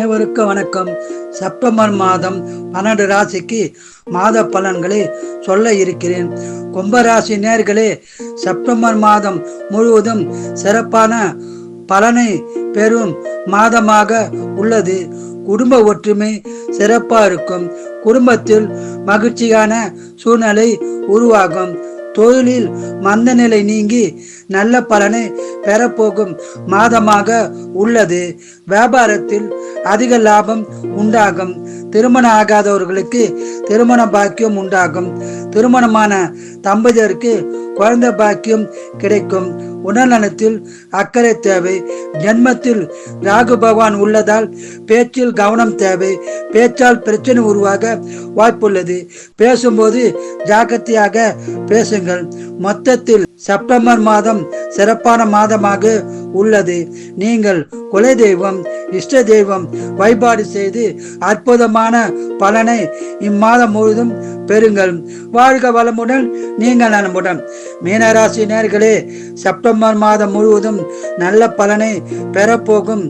அனைவருக்கும் வணக்கம். செப்டம்பர் மாதம் பன்னெண்டு ராசிக்கு மாத பலன்களை சொல்ல இருக்கிறேன். கும்பராசி நேர்களே செப்டம்பர் மாதம் முழுவதும் சிறப்பான பலனை பெறும் மாதமாக உள்ளது. குடும்ப ஒற்றுமை சிறப்பாக இருக்கும். குடும்பத்தில் மகிழ்ச்சியான சூழ்நிலை உருவாகும். தொழிலில் மந்த நிலை நீங்கி நல்ல பலனை பெறப்போகும் மாதமாக உள்ளது. வியாபாரத்தில் அதிக லாபம் உண்டாகும். திருமணம் ஆகாதவர்களுக்கு திருமண பாக்கியம் உண்டாகும். திருமணமான தம்பதியருக்கு குழந்த பாக்கியம் கிடைக்கும். உடல்நலத்தில் அக்கறை தேவை. ஜென்மத்தில் ராகு பகவான் உள்ளதால் பேச்சில் கவனம் தேவை. பேச்சால் பிரச்சனை உருவாக வாய்ப்புள்ளது. பேசும்போது ஜாக்கிரதையாக பேசுங்கள். மொத்தத்தில் செப்டம்பர் மாதம் சிறப்பான மாதமாக உள்ளது. நீங்கள் குலை தெய்வம் இஷ்ட தெய்வம் வழிபாடு செய்து அற்புதமான பலனை இம்மாதம் முழுதும் பெறுங்கள். வாழ்க வளமுடன் நீங்கள் நலமுடன். மீனராசி நேர்களே செப்டம்பர் மாதம் முழுவதும் நல்ல பலனை பெறப்போகும்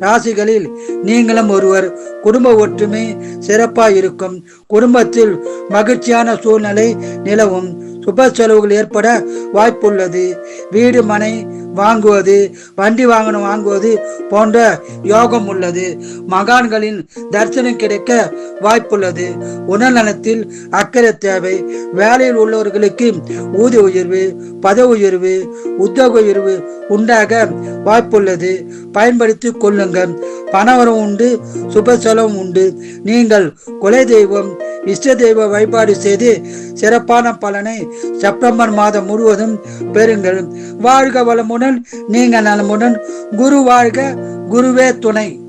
ராசிகளில் நீங்களும் ஒருவர். குடும்ப ஒற்றுமை சிறப்பாக இருக்கும். குடும்பத்தில் மகிழ்ச்சியான சூழ்நிலை நிலவும். சுப செலவுகள் ஏற்பட வாய்ப்புள்ளது. வீடு மனை வாங்குவது வண்டி வாகனம் வாங்குவது போன்ற யோகம் உள்ளது. மகான்களின் தரிசனம் கிடைக்க வாய்ப்புள்ளது. உடல்நலத்தில் அக்கறை தேவை. வேலையில் உள்ளவர்களுக்கு ஊதிய உயர்வு பதவி உயர்வு உத்தியோக உயர்வு உண்டாக வாய்ப்புள்ளது. பயன்படுத்தி கொள்ளுங்கள். பணவரம் உண்டு சுப செலவும் உண்டு. நீங்கள் குலை தெய்வம் இஷ்ட தெய்வ வழிபாடு செய்து சிறப்பான பலனை செப்டம்பர் மாதம் முழுவதும் பெறுங்கள். வாழ்க வளமுடன் நீங்கள் நலமுடன். குரு வாழ்க குருவே துணை.